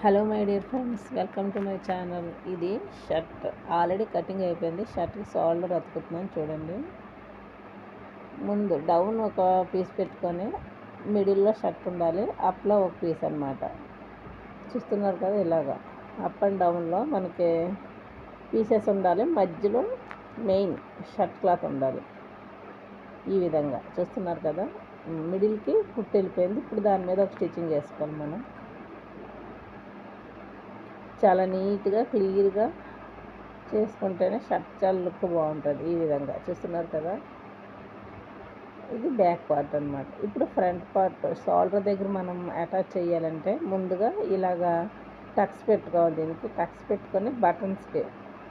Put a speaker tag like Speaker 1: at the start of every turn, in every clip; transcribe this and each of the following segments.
Speaker 1: Hello my dear friends welcome to my channel. ఇది shirt. Already cutting అయిపోయింది. షర్ట్కి shoulder అతుకుతున్నాను చూడండి. ముందు డౌన్ ఒక పీస్ పెట్టుకొని మిడిల్లో షర్ట్ ఉండాలి. అప్లో ఒక పీస్ అనమాట చూస్తున్నారు కదా ఇలాగా. అప్ అండ్ డౌన్లో మనకి పీసెస్ ఉండాలి. మధ్యలో మెయిన్ షర్ట్ క్లాత్ ఉండాలి. ఈ విధంగా. చూస్తున్నారు కదా? మిడిల్కి కుట్టు వెళ్ళిపోయింది. ఇప్పుడు దాని మీద ఒక స్టిచ్చింగ్ చేసుకోవాలి మనం. చాలా నీట్గా క్లియర్గా చేసుకుంటేనే షర్ట్ చాలా లుక్ బాగుంటుంది ఈ విధంగా. చూస్తున్నారు కదా? ఇది బ్యాక్ పార్ట్ అనమాట ఇప్పుడు ఫ్రంట్ పార్ట్ షోల్డర్ దగ్గర మనం అటాచ్ చేయాలంటే ముందుగా ఇలాగా టక్స్ పెట్టుకోవాలి దీనికి. టక్స్ పెట్టుకొని బటన్స్కి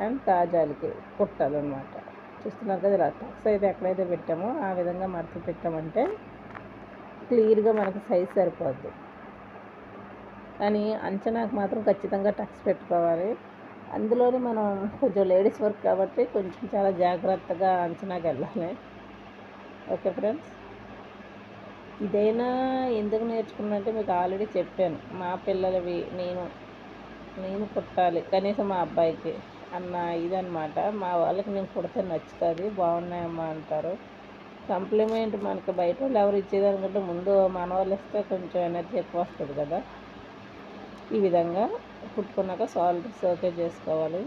Speaker 1: అండ్ కాజాలకి కుట్టాలన్నమాట. చూస్తున్నారు కదా ఇలా టక్స్ అయితే ఎక్కడైతే పెట్టామో ఆ విధంగా మడత పెట్టామంటే క్లియర్గా మనకి సైజ్ సరిపోద్ది. కానీ అంచనాకు మాత్రం ఖచ్చితంగా టక్స్ పెట్టుకోవాలి. అందులోనే మనం కొంచెం లేడీస్ వర్క్ కాబట్టి కొంచెం చాలా జాగ్రత్తగా అంచనాకి వెళ్ళాలి. Okay friends? ఇదైనా ఎందుకు నేర్చుకున్నట్టే మీకు ఆల్రెడీ చెప్పాను. మా పిల్లలవి నేను నేను కుట్టాలి కనీసం మా అబ్బాయికి అన్న ఇదనమాట మా వాళ్ళకి నేను కుడితే నచ్చుతుంది. బాగున్నాయమ్మా అంటారు. కంప్లిమెంట్ మనకి బయట వాళ్ళు ఎవరు ఇచ్చేదానికంటే ముందు మన వాళ్ళు ఇస్తే కొంచెం ఎనర్జీ ఎక్కువ వస్తుంది కదా. ఈ విధంగా కుట్టుకున్నాక సాల్ట్ సోకే చేసుకోవాలి.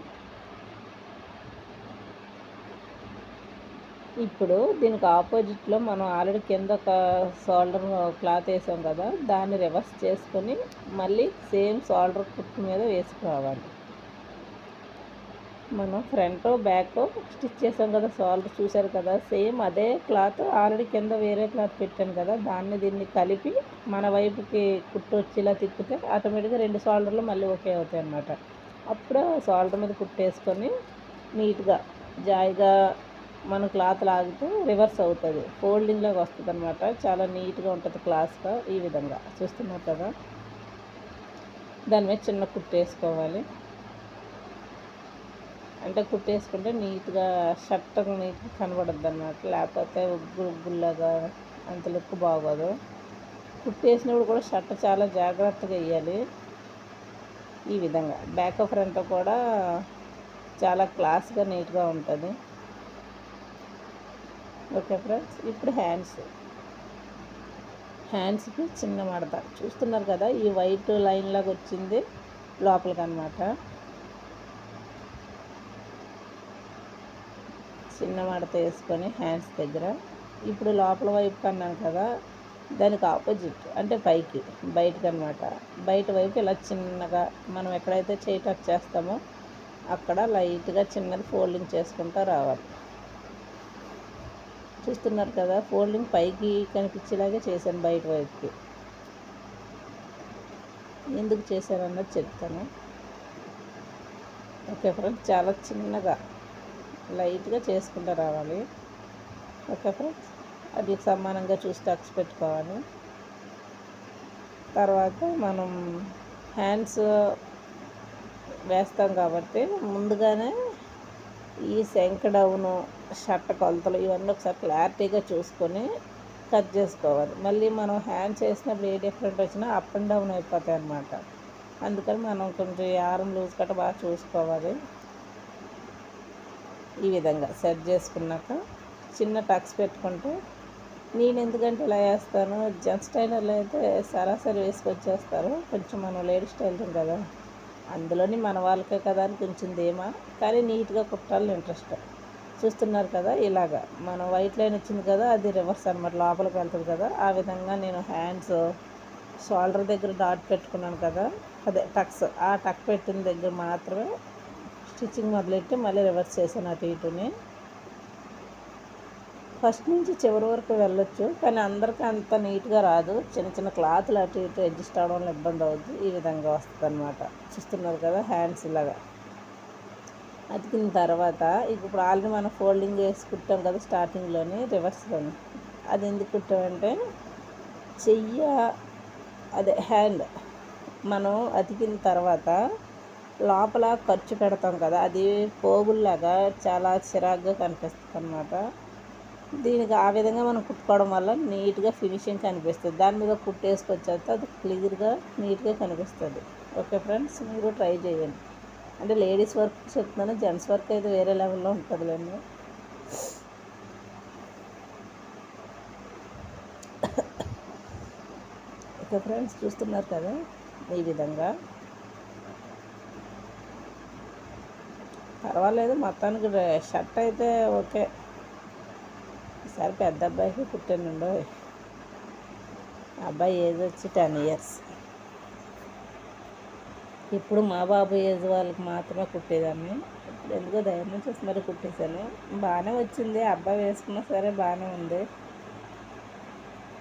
Speaker 1: ఇప్పుడు దీనికి ఆపోజిట్లో మనం ఆల్రెడీ కింద ఒక షోల్డర్ క్లాత్ వేసాం కదా దాన్ని రివర్స్ చేసుకొని మళ్ళీ సేమ్ షోల్డర్ కుట్టు మీద వేసుకోవాలి మనం ఫ్రంట్ బ్యాక్ స్టిచ్ చేసాం కదా సాల్ట్ చూసారు కదా సేమ్ అదే క్లాత్ ఆల్రెడీ కింద వేరే క్లాత్ పెట్టాను కదా దాన్ని దీన్ని కలిపి మన వైపుకి కుట్టు వచ్చేలా తిప్పితే ఆటోమేటిక్గా రెండు షోల్డర్లు మళ్ళీ ఓకే అవుతాయి అన్నమాట. అప్పుడు షోల్డర్ మీద కుట్టేసుకొని నీట్గా జాయిగా మన క్లాత్ లాగితే రివర్స్ అవుతుంది. ఫోల్డింగ్లోకి వస్తుంది అనమాట చాలా నీట్గా ఉంటుంది క్లాత్గా ఈ విధంగా. చూస్తున్నారు కదా? దాని మీద చిన్న కుట్టేసుకోవాలి అంటే కుట్టేసుకుంటే నీట్గా షర్ట్ నీట్గా కనబడద్దు అన్నమాట లేకపోతే ఉగ్గు అంత లుక్ బాగోదు. కుట్టేసినప్పుడు కూడా షర్ట్ చాలా జాగ్రత్తగా వేయాలి ఈ విధంగా. బ్యాక్ ఫ్రంట్ కూడా చాలా క్లాస్గా నీట్గా ఉంటుంది. ఓకే ఫ్రెండ్స్ ఇప్పుడు హ్యాండ్స్. హ్యాండ్స్కి చిన్న మడత. చూస్తున్నారు కదా ఈ వైట్ లైన్ లాగా వచ్చింది లోపలికి అనమాట చిన్న మడత వేసుకొని హ్యాండ్స్ దగ్గర. ఇప్పుడు లోపల వైపు కన్నాను కదా దానికి ఆపోజిట్ అంటే పైకి బయటకు అనమాట బయట వైపు ఇలా చిన్నగా మనం ఎక్కడైతే చేయి టచ్ చేస్తామో అక్కడ లైట్గా చిన్నది ఫోల్డింగ్ చేసుకుంటూ రావాలి. చూస్తున్నారు కదా ఫోల్డింగ్ పైకి కనిపించేలాగే చేశాను బయట వైపుకి. ఎందుకు చేశానన్నది చెప్తాను. ఓకే ఫ్రెండ్స్ చాలా చిన్నగా లైట్గా చేసుకుంటూ రావాలి. Okay friends? అది సమానంగా చూసి టక్స్ పెట్టుకోవాలి. తర్వాత మనం హ్యాండ్స్ వేస్తాం కాబట్టి ముందుగానే ఈ శంకడవును డౌను షర్ట్ కొలతలు ఇవన్నీ ఒకసారి క్లారిటీగా చూసుకొని కట్ చేసుకోవాలి. మళ్ళీ మనం హ్యాండ్స్ వేసినప్పుడు ఏ డిఫరెంట్ వచ్చినా అప్ అండ్ డౌన్ అయిపోతాయి అన్నమాట. అందుకని మనం కొంచెం ఆరం లూజ్ కట్ట బాగా చూసుకోవాలి. ఈ విధంగా సెట్ చేసుకున్నాక చిన్న టక్స్ పెట్టుకుంటే నేను ఎందుకంటే ఇలా వేస్తాను జెంట్స్ టైలర్లు అయితే సరాసరి వేసుకొచ్చేస్తారు. కొంచెం మనం లేడీస్ టైలర్ కదా అందులోని మన వాళ్ళకే కదా అని కొంచెం ధీమా కానీ నీట్గా కుట్టాలని ఇంట్రెస్ట్. చూస్తున్నారు కదా ఇలాగా మనం వైట్ లైన్ వచ్చింది కదా అది రివర్స్ అనమాట లోపలికి వెళ్తుంది కదా. ఆ విధంగా నేను హ్యాండ్స్ షోల్డర్ దగ్గర డాట్ పెట్టుకున్నాను కదా అదే టక్స్. ఆ టక్ పెట్టిన దగ్గర మాత్రమే స్టిచ్చింగ్ మొదలెట్టి మళ్ళీ రివర్స్ చేశాను అటు ఇటుని. ఫస్ట్ నుంచి చివరి వరకు వెళ్ళొచ్చు కానీ అందరికీ అంత నీట్గా రాదు. చిన్న చిన్న క్లాత్లు అటు ఇటు అడ్జస్ట్ అవడంలో ఇబ్బంది అవుద్ది. ఈ విధంగా వస్తుంది అనమాట చూస్తున్నారు కదా హ్యాండ్స్ ఇలాగా. అతికిన తర్వాత ఇప్పుడు ఆల్రెడీ మనం ఫోల్డింగ్ చేసి కుట్టాం కదా స్టార్టింగ్లోని రివర్స్లోని. అది ఎందుకు కుట్టామంటే చెయ్య అదే హ్యాండ్ మనం అతికిన తర్వాత లోపల ఖర్చు పెడతాం కదా అది పోగుల్లాగా చాలా చిరాగ్గా కనిపిస్తుంది అనమాట దీనికి ఆ విధంగా మనం కుట్టుకోవడం వల్ల నీట్గా ఫినిషింగ్ కనిపిస్తుంది. దాని మీద కుట్టేసుకొచ్చేస్తే అది క్లియర్గా నీట్గా కనిపిస్తుంది. ఓకే ఫ్రెండ్స్ మీరు ట్రై చేయండి. అంటే లేడీస్ వర్క్ చెప్తున్నాను జెంట్స్ వర్క్ అయితే వేరే లెవెల్లో ఉంటుందిలేండి. ఓకే ఫ్రెండ్స్ చూస్తున్నారు కదా ఈ విధంగా. పర్వాలేదు మొత్తానికి షర్ట్ అయితే ఓకే. ఈసారి పెద్ద అబ్బాయికి పుట్టానండో. అబ్బాయి ఏజ్ వచ్చి టెన్ ఇయర్స్. ఇప్పుడు మా బాబు ఏజ్ వాళ్ళకి మాత్రమే కుట్టేదాన్ని. ఇప్పుడు ఎందుకో ధైర్యం చూసి మరి కుట్టేశాను. బాగానే వచ్చింది అబ్బాయి వేసుకున్నా సరే బాగానే ఉంది.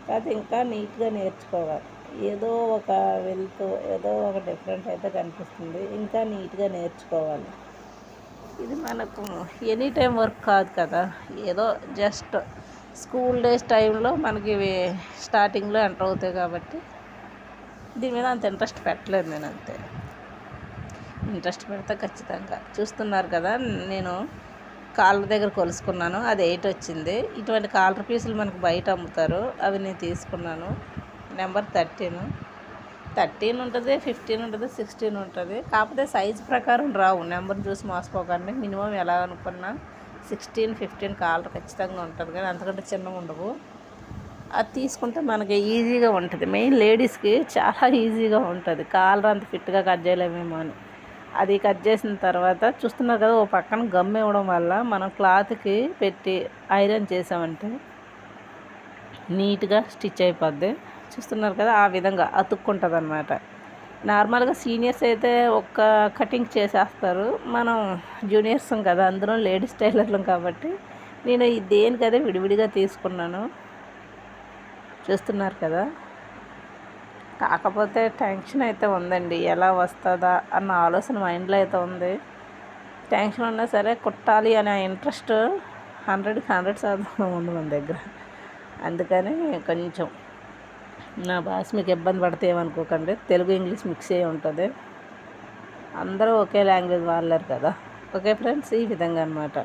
Speaker 1: కాదు ఇంకా నీట్గా నేర్చుకోవాలి. ఏదో ఒక వెళ్తూ ఏదో ఒక డిఫరెంట్ అయితే కనిపిస్తుంది. ఇంకా నీట్గా నేర్చుకోవాలి. ఇది మనకు ఎనీ టైం వర్క్ కాదు కదా. ఏదో జస్ట్ స్కూల్ డేస్ టైంలో మనకి ఇవి స్టార్టింగ్లో ఎంటర్ అవుతాయి కాబట్టి దీని మీద అంత ఇంట్రెస్ట్ పెట్టలేదు నేను అంతే. ఇంట్రెస్ట్ పెడితే ఖచ్చితంగా. చూస్తున్నారు కదా నేను కాళ్ళ దగ్గర కొలుసుకున్నాను అది ఎయిట్ వచ్చింది. ఇటువంటి కాలర్ పీసులు మనకు బయట అమ్ముతారు అవి నేను తీసుకున్నాను. నెంబర్ థర్టీన్ థర్టీన్ ఉంటుంది ఫిఫ్టీన్ ఉంటుంది సిక్స్టీన్ ఉంటుంది. కాకపోతే సైజ్ ప్రకారం రావు. నెంబర్ చూసి మోసపోకండి. మినిమం ఎలా అనుకున్నా సిక్స్టీన్ ఫిఫ్టీన్ కాలర్ ఖచ్చితంగా ఉంటుంది కానీ అంతకంటే చిన్నగా ఉండవు. అది తీసుకుంటే మనకి ఈజీగా ఉంటుంది. మెయిన్ లేడీస్కి చాలా ఈజీగా ఉంటుంది. కాలర్ అంత ఫిట్గా కట్ చేయలేమేమో అని. అది కట్ చేసిన తర్వాత చూస్తున్నారు కదా ఓ పక్కన గమ్ ఇవ్వడం వల్ల మనం క్లాత్కి పెట్టి ఐరన్ చేసామంటే నీట్గా స్టిచ్ అయిపోద్ది. చూస్తున్నారు కదా ఆ విధంగా అతుక్కుంటుంది అనమాట నార్మల్గా సీనియర్స్ అయితే ఒక్క కటింగ్ చేసేస్తారు. మనం జూనియర్స్ కదా అందులో లేడీస్ టైలర్లం కాబట్టి నేను దేనికదే విడివిడిగా తీసుకున్నాను. చూస్తున్నారు కదా. కాకపోతే టెన్షన్ అయితే ఉందండి ఎలా వస్తుందా అన్న ఆలోచన మైండ్లో అయితే ఉంది. టెన్షన్ ఉన్నా సరే కుట్టాలి అనే ఇంట్రెస్ట్ హండ్రెడ్కి హండ్రెడ్ శాతం ఉంది మన దగ్గర. అందుకని కొంచెం నా భాష మీకు ఇబ్బంది పడితే ఏమనుకోకండి. తెలుగు ఇంగ్లీష్ మిక్స్ అయ్యి ఉంటుంది. అందరూ ఒకే లాంగ్వేజ్ వాడలేరు కదా. ఓకే ఫ్రెండ్స్ ఈ విధంగా అనమాట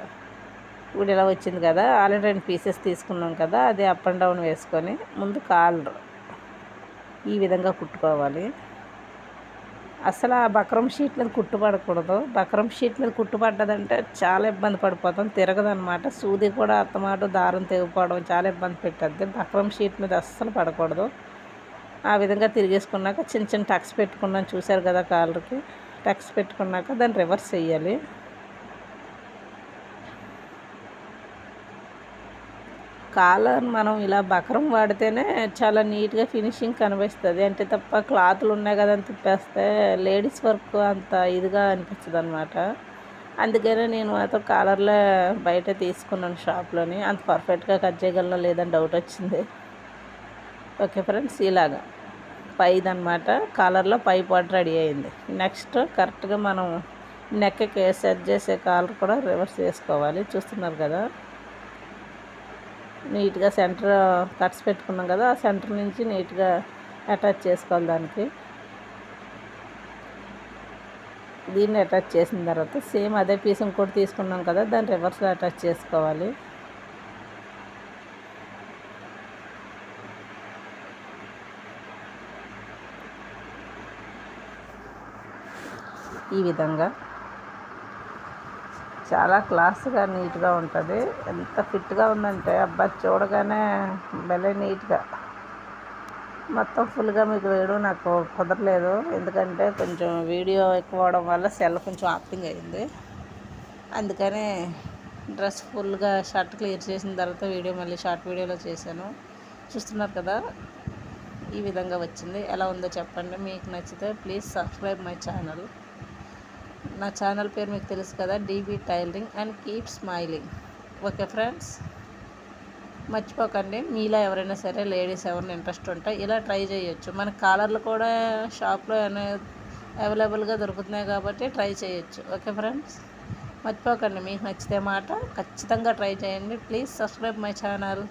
Speaker 1: ఇప్పుడు ఇలా వచ్చింది కదా ఆల్రెడీ రెండు పీసెస్ తీసుకున్నాం కదా అది అప్ అండ్ డౌన్ వేసుకొని ముందు కాలర్ ఈ విధంగా కుట్టుకోవాలి. అసలు ఆ బక్రం షీట్ మీద కుట్టుపడకూడదు. బక్రం షీట్ మీద కుట్టుపడ్డదంటే చాలా ఇబ్బంది పడిపోతాం తిరగదనమాట సూది కూడా అత్తమాట దారం తెగిపోవడం చాలా ఇబ్బంది పెట్టద్ది. బక్రం షీట్ మీద అస్సలు పడకూడదు. ఆ విధంగా తిరిగేసుకున్నాక చిన్న చిన్న టక్స్ పెట్టుకున్నాను చూశారు కదా కాలర్కి. టక్స్ పెట్టుకున్నాక దాన్ని రివర్స్ చేయాలి. కాలర్ మనం ఇలా బకరం వాడితేనే చాలా నీట్గా ఫినిషింగ్ కనిపిస్తుంది. అంటే తప్ప క్లాత్లు ఉన్నాయి కదా అని తిప్పేస్తే లేడీస్ వర్క్ అంత ఇదిగా అనిపించదు అనమాట అందుకనే నేను మాత్రం కాలర్లో బయట తీసుకున్నాను షాప్లోని. అంత పర్ఫెక్ట్గా కట్ చేయగలనో లేదని డౌట్ వచ్చింది. ఓకే ఫ్రెండ్స్ ఇలాగా. పైదనమాట కాలర్లో పై పాటు రెడీ అయింది. నెక్స్ట్ కరెక్ట్గా మనం నెక్కకి సెట్ చేసే కాలర్ కూడా రివర్స్ చేసుకోవాలి. చూస్తున్నారు కదా? నీట్గా సెంటర్ కట్స్ పెట్టుకున్నాం కదా ఆ సెంటర్ నుంచి నీట్గా అటాచ్ చేసుకోవాలి దానికి. దీన్ని అటాచ్ చేసిన తర్వాత సేమ్ అదే పీస్ ఇంకోటి తీసుకున్నాం కదా దాన్ని రివర్స్లో అటాచ్ చేసుకోవాలి. ఈ విధంగా. చాలా క్లాస్గా నీట్గా ఉంటుంది. ఎంత ఫిట్గా ఉందంటే అబ్బాయి చూడగానే భలే నీట్గా. మొత్తం ఫుల్గా మీకు వేయడం నాకు కుదరలేదు. ఎందుకంటే కొంచెం వీడియో ఎక్కువ అవడం వల్ల సెల్ కొంచెం ఆప్టింగ్ అయింది. అందుకనే డ్రెస్ ఫుల్గా షర్ట్ క్లియర్ చేసిన తర్వాత వీడియో మళ్ళీ షార్ట్ వీడియోలో చేశాను. చూస్తున్నారు కదా ఈ విధంగా వచ్చింది. ఎలా ఉందో చెప్పండి. మీకు నచ్చితే ప్లీజ్ సబ్స్క్రైబ్ మై ఛానల్. నా ఛానల్ పేరు మీకు తెలుసు కదా DB tailoring and keep smiling okay friends మర్చిపోకండి. మీలో ఎవరైనా సరే లేడీస్ ఎవరైనా ఇంట్రెస్ట్ ఉంటే ఇలా ట్రై చేయొచ్చు. మన కాలర్లు కూడా షాప్లో అవైలబుల్గా దొరుకుతున్నాయి కాబట్టి ట్రై చేయొచ్చు. ఓకే ఫ్రెండ్స్ మర్చిపోకండి. మీకు నచ్చితే మాట ఖచ్చితంగా ట్రై చేయండి. Please subscribe my channel